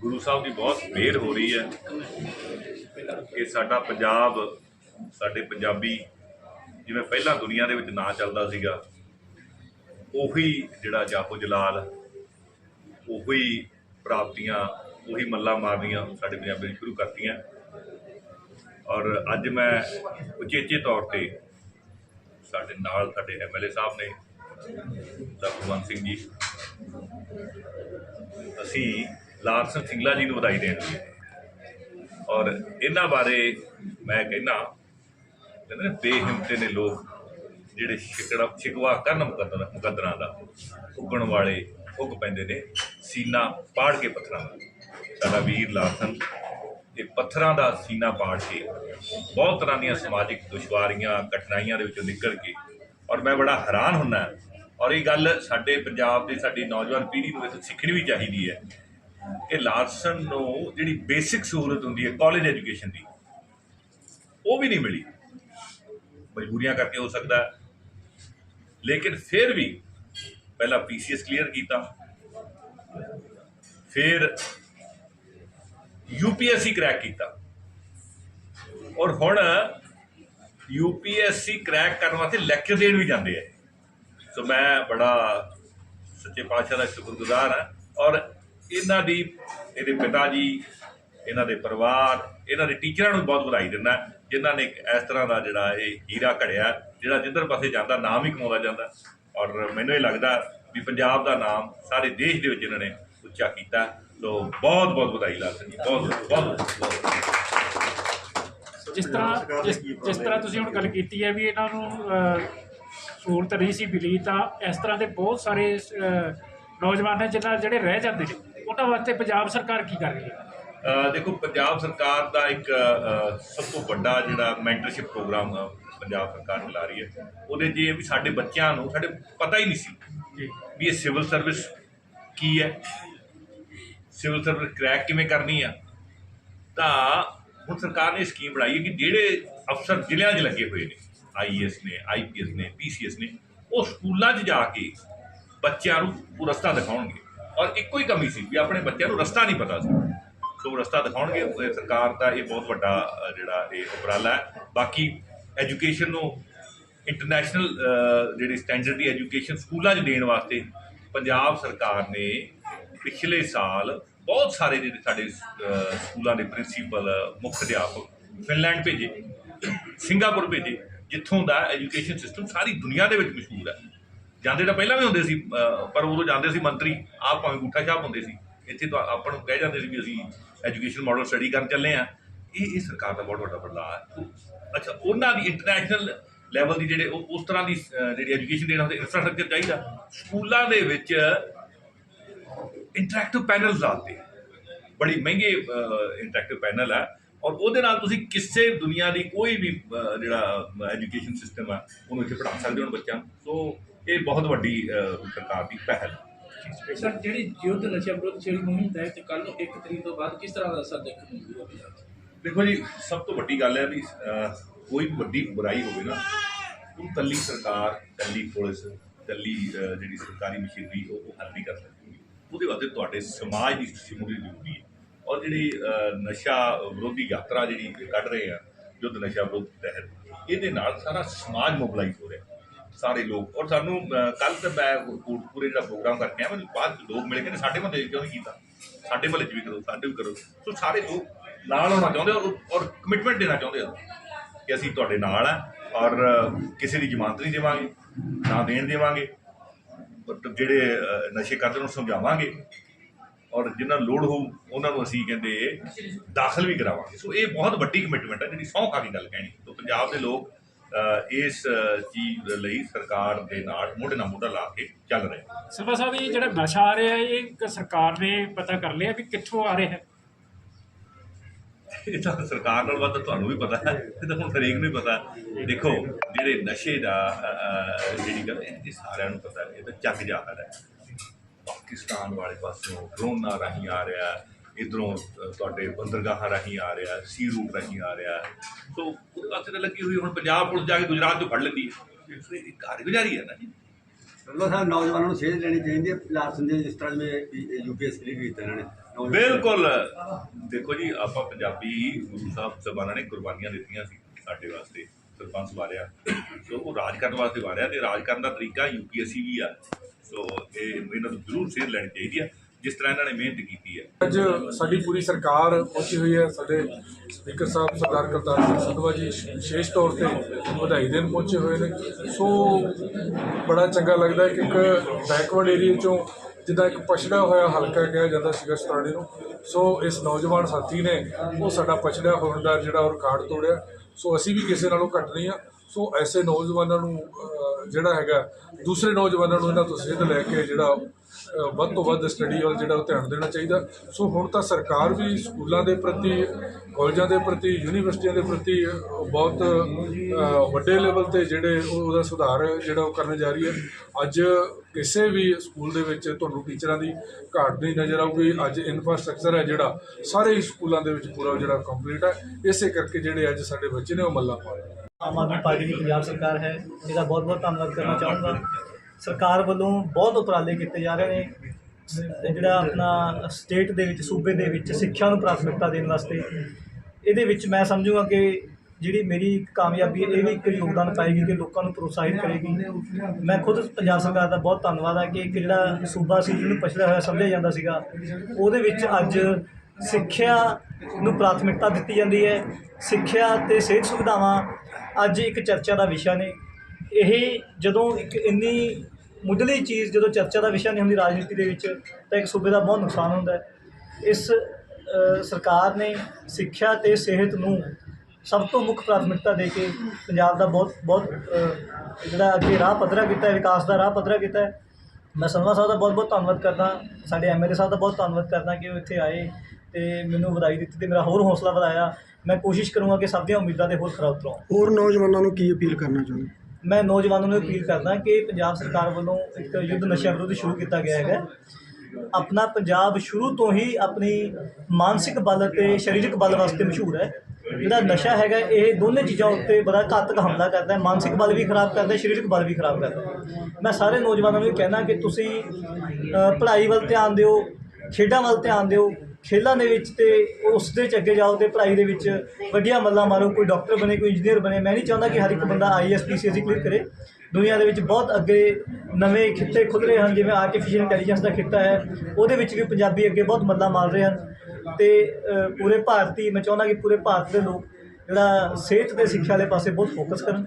ਗੁਰੂ ਸਾਹਿਬ ਦੀ ਬਹੁਤ ਮਿਹਰ ਹੋ ਰਹੀ ਹੈ ਕਿ ਸਾਡਾ ਪੰਜਾਬ, ਸਾਡੇ ਪੰਜਾਬੀ ਜਿਵੇਂ ਪਹਿਲਾਂ ਦੁਨੀਆ ਦੇ ਵਿੱਚ ਨਾਂ ਚੱਲਦਾ ਸੀਗਾ, ਉਹੀ ਜਿਹੜਾ ਜਾਪੋ ਜਲਾਲ, ਉਹੀ ਪ੍ਰਾਪਤੀਆਂ, ਉਹੀ ਮੱਲਾ ਮਾਰਨੀਆਂ ਸਾਡੇ ਪੰਜਾਬੀ ਨੇ ਸ਼ੁਰੂ ਕਰਤੀਆਂ। ਔਰ ਅੱਜ ਮੈਂ ਉਚੇਚੇ ਤੌਰ ਤੇ ਸਾਡੇ ਨਾਲ ਸਾਡੇ ਐਮਐਲਏ ਸਾਹਿਬ ਨੇ ਸਰਪੰਚ ਸਿੰਘ ਜੀ, ਅਸੀਂ ਲਾਰਸਨ ਸਿੰਗਲਾ ਜੀ ਨੂੰ ਵਧਾਈ ਦੇਣ ਔਰ ਇਹਨਾਂ ਬਾਰੇ ਮੈਂ ਕਹਿੰਦਾ, ਕਹਿੰਦੇ ਬੇਹਿੰਮਤੇ ਨੇ ਲੋਕ ਜਿਹੜੇ ਸ਼ਿਕੜਾ ਸ਼ਿਕਵਾ ਕਰਨ ਮੁਕੱਦਰਾਂ ਮੁਕੱਦਰਾਂ ਦਾ, ਉੱਗਣ ਵਾਲੇ ਉੱਗ ਪੈਂਦੇ ਨੇ, ਸੀਨਾ ਪਾੜ ਕੇ ਪੱਥਰਾਂ ਦਾ। ਸਾਡਾ ਵੀਰ ਲਾਰਸਨ, ਇਹ ਪੱਥਰਾਂ ਦਾ ਸੀਨਾ ਪਾੜ ਕੇ ਬਹੁਤ ਤਰ੍ਹਾਂ ਦੀਆਂ ਸਮਾਜਿਕ ਦੁਸ਼ਵਾਰੀਆਂ, ਕਠਿਨਾਈਆਂ ਦੇ ਵਿੱਚੋਂ ਨਿਕਲ ਕੇ, ਔਰ ਮੈਂ ਬੜਾ ਹੈਰਾਨ ਹੁੰਨਾ ਔਰ ਇਹ ਗੱਲ ਸਾਡੇ ਪੰਜਾਬ ਦੇ, ਸਾਡੀ ਨੌਜਵਾਨ ਪੀੜ੍ਹੀ ਨੂੰ ਇਹ ਸਿੱਖਣੀ ਵੀ ਚਾਹੀਦੀ ਹੈ। ਕਿ ਲਾਰਸਨ ਨੂੰ ਜਿਹੜੀ ਬੇਸਿਕ ਸਹੂਲਤ ਹੁੰਦੀ ਹੈ ਕਾਲਜ ਐਜੂਕੇਸ਼ਨ ਦੀ, ਉਹ ਵੀ ਨਹੀਂ ਮਿਲੀ। ਮਜਬੂਰੀਆਂ ਕਰਕੇ ਹੋ ਸਕਦਾ ਲੇਕਿਨ ਫਿਰ ਵੀ ਪਹਿਲਾਂ ਪੀਸੀਐਸ ਕਲੀਅਰ ਕੀਤਾ। ਫਿਰ ਯੂਪੀਐਸਸੀ ਕਰੈਕ ਕੀਤਾ। ਔਰ ਹੁਣ ਯੂਪੀਐਸਸੀ ਕਰੈਕ ਕਰਨ ਵਾਸਤੇ ਲੈਕਚਰ ਦੇਣ ਵੀ ਜਾਂਦੇ ਆ। ਸੋ ਮੈਂ ਬੜਾ ਸੱਚੇ ਪਾਤਸ਼ਾਹ ਦਾ ਸ਼ੁਕਰਗੁਜ਼ਾਰ ਹਾਂ। ਔਰ ਇਹਨਾਂ ਦੀ, ਇਹਦੇ ਪਿਤਾ ਜੀ, ਇਹਨਾਂ ਦੇ ਪਰਿਵਾਰ, ਇਹਨਾਂ ਦੇ ਟੀਚਰਾਂ ਨੂੰ ਬਹੁਤ ਵਧਾਈ ਦਿੰਦਾ ਜਿਨ੍ਹਾਂ ਨੇ ਇਸ ਤਰ੍ਹਾਂ ਦਾ ਜਿਹੜਾ ਇਹ ਹੀਰਾ ਘੜਿਆ ਜਿਹੜਾ ਜਿੱਧਰ ਪਾਸੇ ਜਾਂਦਾ, ਨਾਮ ਹੀ ਕਮਾਉਂਦਾ ਜਾਂਦਾ ਔਰ ਮੈਨੂੰ ਇਹ ਲੱਗਦਾ ਵੀ ਪੰਜਾਬ ਦਾ ਨਾਮ ਸਾਰੇ ਦੇਸ਼ ਦੇ ਵਿੱਚ ਇਹਨਾਂ ਨੇ ਉੱਚਾ ਕੀਤਾ ਸੋ ਬਹੁਤ ਬਹੁਤ ਵਧਾਈ ਲਾਸਨ ਜੀ, ਬਹੁਤ ਬਹੁਤ ਜਿਸ ਤਰ੍ਹਾਂ, ਜਿਸ ਜਿਸ ਤਰ੍ਹਾਂ ਤੁਸੀਂ ਹੁਣ ਗੱਲ ਕੀਤੀ ਹੈ ਵੀ ਇਹਨਾਂ ਨੂੰ ਸਹੂਲਤ ਨਹੀਂ ਸੀ ਮਿਲੀ, ਤਾਂ ਇਸ ਤਰ੍ਹਾਂ ਦੇ ਬਹੁਤ ਸਾਰੇ ਨੌਜਵਾਨ ਨੇ ਜਿਹਨਾਂ ਜਿਹੜੇ ਰਹਿ ਜਾਂਦੇ ਨੇ ਉਹਨਾਂ ਵਾਸਤੇ ਪੰਜਾਬ ਸਰਕਾਰ ਕੀ ਕਰ ਰਹੀ ਹੈ? ਦੇਖੋ ਪੰਜਾਬ ਸਰਕਾਰ ਦਾ ਇੱਕ ਸਭ ਤੋਂ ਵੱਡਾ ਜਿਹੜਾ ਮੈਂਟਰਸ਼ਿਪ ਪ੍ਰੋਗਰਾਮ ਪੰਜਾਬ ਸਰਕਾਰ ਚਲਾ ਰਹੀ ਹੈ। ਉਹਦੇ ਇਹ ਵੀ ਸਾਡੇ ਬੱਚਿਆਂ ਨੂੰ ਸਾਡੇ ਪਤਾ ਹੀ ਨਹੀਂ ਸੀ ਜੀ। ਵੀ ਇਹ ਸਿਵਲ ਸਰਵਿਸ ਕੀ ਹੈ। ਸਿਵਲ ਸਰਵਿਸ ਕ੍ਰੈਕ ਕਿਵੇਂ ਕਰਨੀ ਆ। ਤਾਂ ਹੁਣ ਸਰਕਾਰ ਨੇ ਸਕੀਮ ਬਣਾਈ ਹੈ ਕਿ ਜਿਹੜੇ ਅਫਸਰ ਜ਼ਿਲ੍ਹਿਆਂ 'ਚ ਲੱਗੇ ਹੋਏ ਨੇ ਆਈਐਸ ਨੇ ਆਈਪੀਐਸ ਨੇ ਪੀਸੀਐਸ ਨੇ ਉਹ ਸਕੂਲਾਂ 'ਚ ਜਾ ਕੇ ਬੱਚਿਆਂ ਨੂੰ ਉਹ ਰਸਤਾ ਦਿਖਾਉਣਗੇ। ਔਰ ਇੱਕੋ ਹੀ ਕਮੀ ਸੀ ਵੀ ਆਪਣੇ ਬੱਚਿਆਂ ਨੂੰ ਰਸਤਾ ਨਹੀਂ ਪਤਾ ਸੀ। ਸੋ ਰਸਤਾ ਦਿਖਾਉਣਗੇ ਸਰਕਾਰ ਦਾ ਇਹ ਬਹੁਤ ਵੱਡਾ ਜਿਹੜਾ ਇਹ ਉਪਰਾਲਾ ਹੈ। ਬਾਕੀ ਐਜੂਕੇਸ਼ਨ ਨੂੰ ਇੰਟਰਨੈਸ਼ਨਲ ਜਿਹੜੀ ਸਟੈਂਡਰਡ ਦੀ ਐਜੂਕੇਸ਼ਨ ਸਕੂਲਾਂ 'ਚ ਦੇਣ ਵਾਸਤੇ ਪੰਜਾਬ ਸਰਕਾਰ ਨੇ ਪਿਛਲੇ ਸਾਲ ਬਹੁਤ ਸਾਰੇ ਜਿਹੜੇ ਸਾਡੇ ਸਕੂਲਾਂ ਦੇ ਪ੍ਰਿੰਸੀਪਲ, ਮੁੱਖ ਅਧਿਆਪਕ ਫਿਨਲੈਂਡ ਭੇਜੇ, ਸਿੰਗਾਪੁਰ ਭੇਜੇ, ਜਿੱਥੋਂ ਦਾ ਐਜੂਕੇਸ਼ਨ ਸਿਸਟਮ ਸਾਰੀ ਦੁਨੀਆ ਦੇ ਵਿੱਚ ਮਸ਼ਹੂਰ ਹੈ। ਜਾਂਦੇ ਤਾਂ ਪਹਿਲਾਂ ਵੀ ਹੁੰਦੇ ਸੀ ਪਰ ਉਦੋਂ ਜਾਂਦੇ ਸੀ ਮੰਤਰੀ, ਆਪ ਭਾਵੇਂ ਗੁੱਠਾ ਛਾਪ ਹੁੰਦੇ ਸੀ। ਇੱਥੇ ਤਾਂ ਆਪਾਂ ਨੂੰ ਕਹਿ ਜਾਂਦੇ ਸੀ ਵੀ ਅਸੀਂ ਐਜੂਕੇਸ਼ਨ ਮਾਡਲ ਸਟੱਡੀ ਕਰਨ ਚੱਲੇ ਆ ਇਹ ਇਹ ਸਰਕਾਰ ਦਾ ਬਹੁਤ ਵੱਡਾ ਬਦਲਾਅ ਹੈ। ਅੱਛਾ, ਉਹਨਾਂ ਦੀ ਇੰਟਰਨੈਸ਼ਨਲ ਲੈਵਲ ਦੀ ਜਿਹੜੇ ਉਹ, ਉਸ ਤਰ੍ਹਾਂ ਦੀ ਜਿਹੜੀ ਐਜੂਕੇਸ਼ਨ ਦੇਣਾ ਵਾਸਤੇ ਇਨਫਰਾਸਟ੍ਰਕਚਰ ਚਾਹੀਦਾ। ਸਕੂਲਾਂ ਦੇ ਵਿੱਚ ਇੰਟਰੈਕਟਿਵ ਪੈਨਲਸ ਲਾਤੇ ਬੜੀ ਮਹਿੰਗੇ ਇੰਟਰੈਕਟਿਵ ਪੈਨਲ ਹੈ। ਔਰ ਉਹਦੇ ਨਾਲ ਤੁਸੀਂ ਕਿਸੇ ਦੁਨੀਆ ਦੀ ਕੋਈ ਵੀ ਜਿਹੜਾ ਐਜੂਕੇਸ਼ਨ ਸਿਸਟਮ ਹੈ, ਉਹਨੂੰ ਇੱਥੇ ਪੜ੍ਹਾ ਸਕਦੇ ਹੋ ਬੱਚਿਆਂ ਨੂੰ। ਸੋ ਇਹ ਬਹੁਤ ਵੱਡੀ ਸਰਕਾਰ ਦੀ ਪਹਿਲ। ਸਰ ਜਿਹੜੀ ਯੁੱਧ ਨਸ਼ਾ ਵਿਰੋਧ ਜਿਹੜੀ ਮੁਹਿੰਮ ਤਹਿਤ ਤੇ ਕੱਲ ਨੂੰ 1 ਤਰੀਕ ਤੋਂ ਬਾਅਦ ਕਿਸ ਤਰ੍ਹਾਂ ਦਾ ਅਸਰ ਦੇਖਣ ਨੂੰ ਮਿਲੂਗਾ? ਦੇਖੋ ਜੀ ਸਭ ਤੋਂ ਵੱਡੀ ਗੱਲ ਹੈ ਵੀ ਕੋਈ ਵੀ ਵੱਡੀ ਬੁਰਾਈ ਹੋਵੇ ਨਾ ਉਹ ਕੱਲੀ ਸਰਕਾਰ ਕੱਲੀ ਪੁਲਿਸ ਕੱਲੀ ਜਿਹੜੀ ਸਰਕਾਰੀ ਮਸ਼ੀਨਰੀ ਉਹ ਹੱਲ ਨਹੀਂ ਕਰ ਸਕਦੀ। ਉਹਦੇ ਵਾਸਤੇ ਤੁਹਾਡੇ ਸਮਾਜ ਦੀ ਸ਼ਮੂਲੀਅਤ ਜ਼ਰੂਰੀ ਹੈ। ਔਰ ਜਿਹੜੀ ਨਸ਼ਾ ਵਿਰੋਧੀ ਯਾਤਰਾ ਜਿਹੜੀ ਕੱਢ ਰਹੇ ਆ ਯੁੱਧ ਨਸ਼ਾ ਵਿਰੋਧ ਤਹਿਤ ਇਹਦੇ ਨਾਲ ਸਾਰਾ ਸਮਾਜ ਮੋਬਲਾਈਜ਼ ਹੋ ਰਿਹਾ। ਸਾਰੇ ਲੋਕ। ਔਰ ਸਾਨੂੰ ਕੱਲ ਤੇ ਮੈਂ ਕੋਟਪੂਰੇ ਜਿਹੜਾ ਪ੍ਰੋਗਰਾਮ ਕਰਕੇ ਆਇਆ, ਮੈਨੂੰ ਬਾਅਦ 'ਚ ਲੋਕ ਮਿਲ ਕੇ ਨੇ ਸਾਡੇ ਮਹੱਲੇ ਕਿਉਂ ਨਹੀਂ ਕੀਤਾ? ਸਾਡੇ ਮਹੱਲੇ 'ਚ ਵੀ ਕਰੋ, ਸਾਡੇ ਵੀ ਕਰੋ। ਸੋ ਸਾਰੇ ਲੋਕ ਨਾਲ ਹੋਣਾ ਚਾਹੁੰਦੇ ਔਰ ਔਰ ਕਮਿਟਮੈਂਟ ਦੇਣਾ ਚਾਹੁੰਦੇ ਆ। ਕਿ ਅਸੀਂ ਤੁਹਾਡੇ ਨਾਲ ਆ, ਔਰ ਕਿਸੇ ਦੀ ਜ਼ਮਾਨਤ ਨਹੀਂ ਦੇਵਾਂਗੇ, ਨਾ ਦੇਣ ਦੇਵਾਂਗੇ ਪਰ ਜਿਹੜੇ ਨਸ਼ੇ ਕਰਦੇ ਨੂੰ ਸਮਝਾਵਾਂਗੇ। ਔਰ ਜਿਨ੍ਹਾਂ ਲੋੜ ਹੋਊ, ਉਹਨਾਂ ਨੂੰ ਅਸੀਂ ਕਹਿੰਦੇ ਦਾਖਲ ਵੀ ਕਰਾਵਾਂਗੇ। ਸੋ ਇਹ ਬਹੁਤ ਵੱਡੀ ਕਮਿਟਮੈਂਟ ਹੈ ਜਿਹੜੀ ਸੌਂਕ ਖਾ ਕੇ ਗੱਲ ਕਹਿਣੀ। ਸੋ ਪੰਜਾਬ ਦੇ ਲੋਕ ਇਸ ਚੀਜ਼ ਲਈ ਸਰਕਾਰ ਦੇ ਨਾਲ ਮੋਢੇ ਨਾਲ ਮੋਢਾ ਲਾ ਕੇ ਚੱਲ ਰਹੇ। ਸਭਾ ਸਾਹਿਬ ਇਹ ਜਿਹੜਾ ਨਸ਼ਾ ਆ ਰਿਹਾ ਹੈ, ਇਹ ਸਰਕਾਰ ਨੇ ਪਤਾ ਕਰ ਲਿਆ ਵੀ ਕਿੱਥੋਂ ਆ ਰਿਹਾ ਹੈ ਇਹ ਤਾਂ ਸਰਕਾਰ ਨਾਲ ਵੱਧ ਤੁਹਾਨੂੰ ਵੀ ਪਤਾ ਹੈ ਇਹ ਤਾਂ ਹੁਣ ਹਰੇਕ ਨੂੰ ਹੀ ਪਤਾ ਹੈ। ਦੇਖੋ ਜਿਹੜੇ ਨਸ਼ੇ ਦਾ ਜਿਹੜੀ ਗੱਲ ਹੈ ਇਹ ਸਾਰਿਆਂ ਨੂੰ ਪਤਾ ਹੈ ਇਹ ਤਾਂ ਚੱਕ ਜਾਹਰ ਹੈ ਪਾਕਿਸਤਾਨ ਵਾਲੇ ਪਾਸਿਓਂ ਡਰੋਨਾਂ ਰਾਹੀਂ ਆ ਰਿਹਾ ਇਧਰੋਂ ਤੁਹਾਡੇ ਬੰਦਰਗਾਹਾਂ ਰਾਹੀਂ ਆ ਰਿਹਾ ਸੀ ਰੂਟ ਰਾਹੀਂ ਆ ਰਿਹਾ। ਸੋ ਵਾਸਤੇ ਤਾਂ ਲੱਗੀ ਹੋਈ ਹੁਣ ਪੰਜਾਬ ਪੁਲਿਸ ਜਾ ਕੇ ਗੁਜਰਾਤ ਤੋਂ ਫੜ ਲੈਂਦੀ ਹੈ। ਸੋ ਇਹ ਕਾਰਗੁਜ਼ਾਰੀ ਹੈ ਨਾ ਜੀ। ਸਰਲੋ ਸਾਹਿਬ ਨੌਜਵਾਨਾਂ ਨੂੰ ਸੇਧ ਲੈਣੀ ਚਾਹੀਦੀ ਹੈ ਲਾਰਸਨ ਦੇ ਜਿਸ ਤਰ੍ਹਾਂ ਜਿਵੇਂ ਯੂਪੀਐਸ ਕਲੀਅਰ ਕੀਤਾ ਇਹਨਾਂ ਨੇ ਬਿਲਕੁਲ। ਦੇਖੋ ਜੀ ਆਪਾਂ ਪੰਜਾਬੀ ਗੁਰੂ ਸਾਹਿਬ ਜ਼ਬਾਨਾਂ ਨੇ ਕੁਰਬਾਨੀਆਂ ਦਿੱਤੀਆਂ ਸੀ ਸਾਡੇ ਵਾਸਤੇ ਸਰਪੰਚ ਵਾਰਿਆ। ਸੋ ਉਹ ਰਾਜ ਕਰਨ ਵਾਸਤੇ ਵਾਰਿਆ ਤੇ ਰਾਜ ਕਰਨ ਦਾ ਤਰੀਕਾ ਯੂਪੀਐਸਸੀ ਵੀ ਆ। ਸੋ ਇਹ ਇਹਨਾਂ ਨੂੰ ਜ਼ਰੂਰ ਸੇਧ ਲੈਣੀ ਚਾਹੀਦੀ ਆ। ਜਿਸ ਤਰ੍ਹਾਂ ਇਹਨਾਂ ਨੇ ਮਿਹਨਤ ਕੀਤੀ ਹੈ। ਅੱਜ ਸਾਡੀ ਪੂਰੀ ਸਰਕਾਰ ਪਹੁੰਚੀ ਹੋਈ ਹੈ, ਸਾਡੇ ਸਪੀਕਰ ਸਾਹਿਬ ਸਰਦਾਰ ਕਰਤਾਰ ਸਿੰਘ ਸੰਧਵਾ ਜੀ ਵਿਸ਼ੇਸ਼ ਤੌਰ ਤੇ ਵਧਾਈ ਦੇਣ ਪਹੁੰਚੇ ਹੋਏ ਨੇ। ਸੋ ਬੜਾ ਚੰਗਾ ਲੱਗਦਾ ਹੈ ਕਿ ਇੱਕ ਬੈਕਵਰਡ ਏਰੀਆ ਚੋਂ ਜਿੱਦਾਂ ਇੱਕ ਪਛੜਾ ਹੋਇਆ ਹਲਕਾ ਕਿਹਾ ਜਾਂਦਾ ਸੀਗਾ ਸਤਾੜੇ ਨੂੰ, ਸੋ ਇਸ ਨੌਜਵਾਨ ਸਾਥੀ ਨੇ ਉਹ ਸਾਡਾ ਪਛੜਿਆ ਹੋਣ ਦਾ ਜਿਹੜਾ ਉਹ ਰਿਕਾਰਡ ਤੋੜਿਆ। ਸੋ ਅਸੀਂ ਵੀ ਕਿਸੇ ਨਾਲੋਂ ਘੱਟ ਨਹੀਂ ਆ ਸੋ ਐਸੇ ਨੌਜਵਾਨਾਂ ਨੂੰ ਜਿਹੜਾ ਹੈਗਾ, ਦੂਸਰੇ ਨੌਜਵਾਨਾਂ ਨੂੰ ਇਹਨਾਂ ਤੋਂ ਸੇਧ ਲੈ ਕੇ ਜਿਹੜਾ ਵੱਧ ਤੋਂ ਵੱਧ ਸਟੱਡੀ ਵੱਲ ਜਿਹੜਾ ਉਹ ਧਿਆਨ ਦੇਣਾ ਚਾਹੀਦਾ। ਸੋ ਹੁਣ ਤਾਂ ਸਰਕਾਰ ਵੀ ਸਕੂਲਾਂ ਦੇ ਪ੍ਰਤੀ, ਕਾਲਜਾਂ ਦੇ ਪ੍ਰਤੀ, ਯੂਨੀਵਰਸਿਟੀਆਂ ਦੇ ਪ੍ਰਤੀ ਬਹੁਤ ਵੱਡੇ ਲੈਵਲ ਤੇ ਜਿਹੜੇ ਉਹ- ਉਹਦਾ ਸੁਧਾਰ ਜਿਹੜਾ ਉਹ ਕਰਨ ਜਾ ਰਹੀ ਹੈ। ਅੱਜ ਕਿਸੇ ਵੀ ਸਕੂਲ ਦੇ ਵਿੱਚ ਤੁਹਾਨੂੰ ਟੀਚਰਾਂ ਦੀ ਘਾਟ ਨਹੀਂ ਨਜ਼ਰ ਆਊਗੀ। ਅੱਜ ਇਨਫਰਾਸਟ੍ਰਕਚਰ ਹੈ ਜਿਹੜਾ, ਸਾਰੇ ਹੀ ਸਕੂਲਾਂ ਦੇ ਵਿੱਚ ਪੂਰਾ ਜਿਹੜਾ ਕੰਪਲੀਟ ਹੈ। ਇਸੇ ਕਰਕੇ ਜਿਹੜੇ ਅੱਜ ਸਾਡੇ ਬੱਚੇ ਨੇ ਉਹ ਮੱਲਾ ਪਾ ਰਹੇ ਆਮ ਆਦਮੀ ਪਾਰਟੀ ਦੀ ਪੰਜਾਬ ਸਰਕਾਰ ਹੈ, ਇਹਦਾ ਬਹੁਤ ਬਹੁਤ ਧੰਨਵਾਦ ਕਰਨਾ ਚਾਹੂੰਗਾ। ਸਰਕਾਰ ਵੱਲੋਂ ਬਹੁਤ ਉਪਰਾਲੇ ਕੀਤੇ ਜਾ ਰਹੇ ਨੇ ਜਿਹੜਾ ਆਪਣਾ ਸਟੇਟ ਦੇ ਵਿੱਚ, ਸੂਬੇ ਦੇ ਵਿੱਚ ਸਿੱਖਿਆ ਨੂੰ ਪ੍ਰਾਥਮਿਕਤਾ ਦੇਣ ਵਾਸਤੇ, ਇਹਦੇ ਵਿੱਚ ਮੈਂ ਸਮਝੂਗਾ ਕਿ ਜਿਹੜੀ ਮੇਰੀ ਕਾਮਯਾਬੀ ਹੈ, ਇਹ ਵੀ ਇੱਕ ਯੋਗਦਾਨ ਪਾਏਗੀ ਕਿ ਲੋਕਾਂ ਨੂੰ ਪ੍ਰੋਤਸਾਹਿਤ ਕਰੇਗੀ। ਮੈਂ ਖੁਦ ਪੰਜਾਬ ਸਰਕਾਰ ਦਾ ਬਹੁਤ ਧੰਨਵਾਦ ਹੈ ਕਿ ਇੱਕ ਜਿਹੜਾ ਸੂਬਾ ਸੀ, ਜਿਹਨੂੰ ਪਛੜਿਆ ਹੋਇਆ ਸਮਝਿਆ ਜਾਂਦਾ ਸੀਗਾ, ਉਹਦੇ ਵਿੱਚ ਅੱਜ ਸਿੱਖਿਆ ਨੂੰ ਪ੍ਰਾਥਮਿਕਤਾ ਦਿੱਤੀ ਜਾਂਦੀ ਹੈ। ਸਿੱਖਿਆ ਤੇ ਸਿਹਤ ਸੁਵਿਧਾਵਾਂ ਅੱਜ ਇੱਕ ਚਰਚਾ ਦਾ ਵਿਸ਼ਾ ਨੇ। ਇਹ ਜਦੋਂ ਇੱਕ ਇੰਨੀ ਮੁੱਢਲੀ ਚੀਜ਼ ਜਦੋਂ ਚਰਚਾ ਦਾ ਵਿਸ਼ਾ ਨਹੀਂ ਹੁੰਦੀ ਰਾਜਨੀਤੀ ਦੇ ਵਿੱਚ, ਤਾਂ ਇੱਕ ਸੂਬੇ ਦਾ ਬਹੁਤ ਨੁਕਸਾਨ ਹੁੰਦਾ ਇਸ ਸਰਕਾਰ ਨੇ ਸਿੱਖਿਆ ਤੇ ਸਿਹਤ ਨੂੰ ਸਭ ਤੋਂ ਮੁੱਖ ਪ੍ਰਾਥਮਿਕਤਾ ਦੇ ਕੇ ਪੰਜਾਬ ਦਾ ਬਹੁਤ ਬਹੁਤ ਜਿਹੜਾ ਅੱਗੇ ਰਾਹ ਪੱਧਰਾ ਕੀਤਾ ਵਿਕਾਸ ਦਾ ਰਾਹ ਪੱਧਰਾ ਕੀਤਾ ਹੈ। ਮੈਂ ਸੰਧਵਾ ਸਾਹਿਬ ਦਾ ਬਹੁਤ ਬਹੁਤ ਧੰਨਵਾਦ ਕਰਦਾ, ਸਾਡੇ ਐਮਐਲਏ ਸਾਹਿਬ ਦਾ ਬਹੁਤ ਧੰਨਵਾਦ ਕਰਦਾ ਕਿ ਉਹ ਇੱਥੇ ਆਏ ਤੇ ਮੈਨੂੰ ਵਧਾਈ ਦਿੱਤੀ ਤੇ ਮੇਰਾ ਹੋਰ ਹੌਸਲਾ ਵਧਾਇਆ। ਮੈਂ ਕੋਸ਼ਿਸ਼ ਕਰੂੰਗਾ ਕਿ ਸਭ ਦੀਆਂ ਉਮੀਦਾਂ ਦੇ ਹੋਰ ਖਰਾ ਉਤਰਾਂ ਹੋਰ ਨੌਜਵਾਨਾਂ ਨੂੰ ਕੀ ਅਪੀਲ ਕਰਨਾ ਚਾਹੁੰਦੇ? ਮੈਂ ਨੌਜਵਾਨਾਂ ਨੂੰ ਅਪੀਲ ਕਰਦਾ ਕਿ ਪੰਜਾਬ ਸਰਕਾਰ ਵੱਲੋਂ ਇੱਕ ਯੁੱਧ ਨਸ਼ਾ ਵਿਰੋਧੀ ਸ਼ੁਰੂ ਕੀਤਾ ਗਿਆ ਹੈਗਾ। ਆਪਣਾ ਪੰਜਾਬ ਸ਼ੁਰੂ ਤੋਂ ਹੀ ਆਪਣੀ ਮਾਨਸਿਕ ਬਲ ਅਤੇ ਸਰੀਰਕ ਬਲ ਵਾਸਤੇ ਮਸ਼ਹੂਰ ਹੈ। ਜਿਹੜਾ ਨਸ਼ਾ ਹੈਗਾ ਇਹ ਦੋਨੇ ਚੀਜ਼ਾਂ ਉੱਤੇ ਬੜਾ ਘਾਤਕ ਹਮਲਾ ਕਰਦਾ ਹੈ। ਮਾਨਸਿਕ ਬਲ ਵੀ ਖਰਾਬ ਕਰਦਾ ਹੈ ਸਰੀਰਕ ਬਲ ਵੀ ਖਰਾਬ ਕਰਦਾ ਮੈਂ ਸਾਰੇ ਨੌਜਵਾਨਾਂ ਨੂੰ ਇਹ ਕਹਿਣਾ ਕਿ ਤੁਸੀਂ ਪੜ੍ਹਾਈ ਵੱਲ ਧਿਆਨ ਦਿਓ ਖੇਡਾਂ ਵੱਲ ਧਿਆਨ ਦਿਓ। ਖੇਲਾਂ ਦੇ ਵਿੱਚ ਤੇ ਉਸ ਦੇ ਚ ਅੱਗੇ ਜਾਓ ਤੇ ਪੜ੍ਹਾਈ ਦੇ ਵਿੱਚ ਵੱਡੀਆਂ ਮੱਲਾਂ ਮਾਰੋ ਕੋਈ ਡਾਕਟਰ ਬਣੇ ਕੋਈ ਇੰਜੀਨੀਅਰ ਬਣੇ ਮੈਂ ਨਹੀਂ ਚਾਹੁੰਦਾ ਕਿ ਹਰ ਇੱਕ ਬੰਦਾ ਆਈਐਸ ਪੀਸੀਐਸ ਕਲੀਅਰ ਕਰੇ। ਦੁਨੀਆ ਦੇ ਵਿੱਚ ਬਹੁਤ ਅੱਗੇ ਨਵੇਂ ਖਿੱਤੇ ਖੁੱਲ ਰਹੇ ਹਨ ਜਿਵੇਂ ਆਰਟੀਫੀਸ਼ੀਅਲ ਇੰਟੈਲੀਜੈਂਸ ਦਾ ਖਿੱਤਾ ਹੈ ਉਹਦੇ ਵਿੱਚ ਵੀ ਪੰਜਾਬੀ ਅੱਗੇ ਬਹੁਤ ਮੱਲਾਂ ਮਾਰ ਰਹੇ ਹਨ ਤੇ ਅ, ਪੂਰੇ ਭਾਰਤੀ ਮੈਂ ਚਾਹੁੰਦਾ ਕਿ ਪੂਰੇ ਭਾਰਤ ਦੇ ਲੋਕ ਜਿਹੜਾ ਸਿਹਤ ਤੇ ਸਿੱਖਿਆ ਦੇ ਪਾਸੇ ਬਹੁਤ ਫੋਕਸ ਕਰਨ।